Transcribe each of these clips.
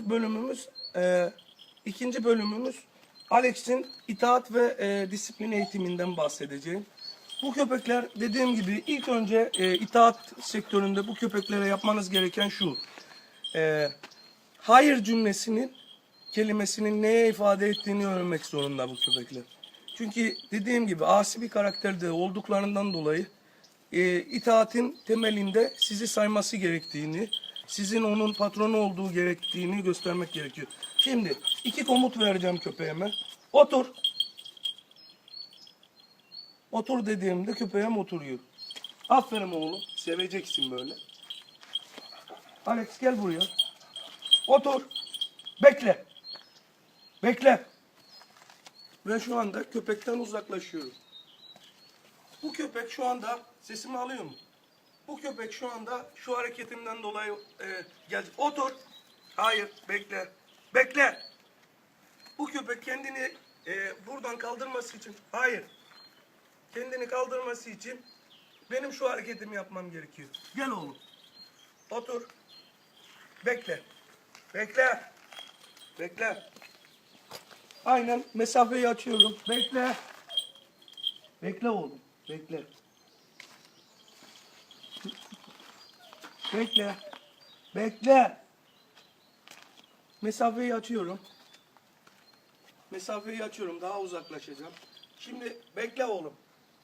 bölümümüz, e, ikinci bölümümüz Alex'in itaat ve e, disiplin eğitiminden bahsedeceğim. Bu köpekler dediğim gibi ilk önce e, itaat sektöründe bu köpeklere yapmanız gereken şu. E, hayır cümlesinin kelimesinin neye ifade ettiğini öğrenmek zorunda bu köpekler. Çünkü dediğim gibi asi bir karakterde olduklarından dolayı e, itaatin temelinde sizi sayması gerektiğini, sizin onun patronu olduğu gerektiğini göstermek gerekiyor. Şimdi iki komut vereceğim köpeğime. Otur. Otur dediğimde köpeğim oturuyor. Aferin oğlum. Seveceksin böyle. Alex gel buraya. Otur. Bekle. Bekle. Ve şu anda köpekten uzaklaşıyorum. Bu köpek şu anda sesimi alıyor mu? Bu köpek şu anda şu hareketimden dolayı e, geldi. Otur. Hayır, bekle. Bekle. Bu köpek kendini e, buradan kaldırması için, hayır. Kendini kaldırması için benim şu hareketimi yapmam gerekiyor. Gel oğlum. Otur. Bekle. Bekle. Bekle. Aynen mesafeyi açıyorum. Bekle. Bekle oğlum. Bekle. Bekle. Bekle. Mesafeyi açıyorum. Mesafeyi açıyorum. Daha uzaklaşacağım. Şimdi bekle oğlum.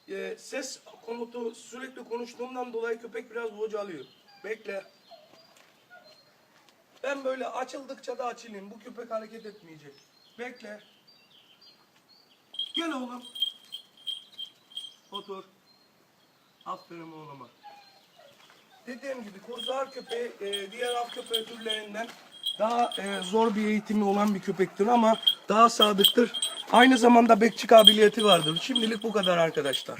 Ee, ses komutu sürekli konuştuğumdan dolayı köpek biraz bocalıyor. Bekle. Ben böyle açıldıkça da açılayım. Bu köpek hareket etmeyecek. Bekle. Gel oğlum. Otur. Aferin oğluma. Dediğim gibi kurtlar köpeği e, diğer av köpeği türlerinden daha e, zor bir eğitimi olan bir köpektir ama daha sadıktır. Aynı zamanda bekçi kabiliyeti vardır. Şimdilik bu kadar arkadaşlar.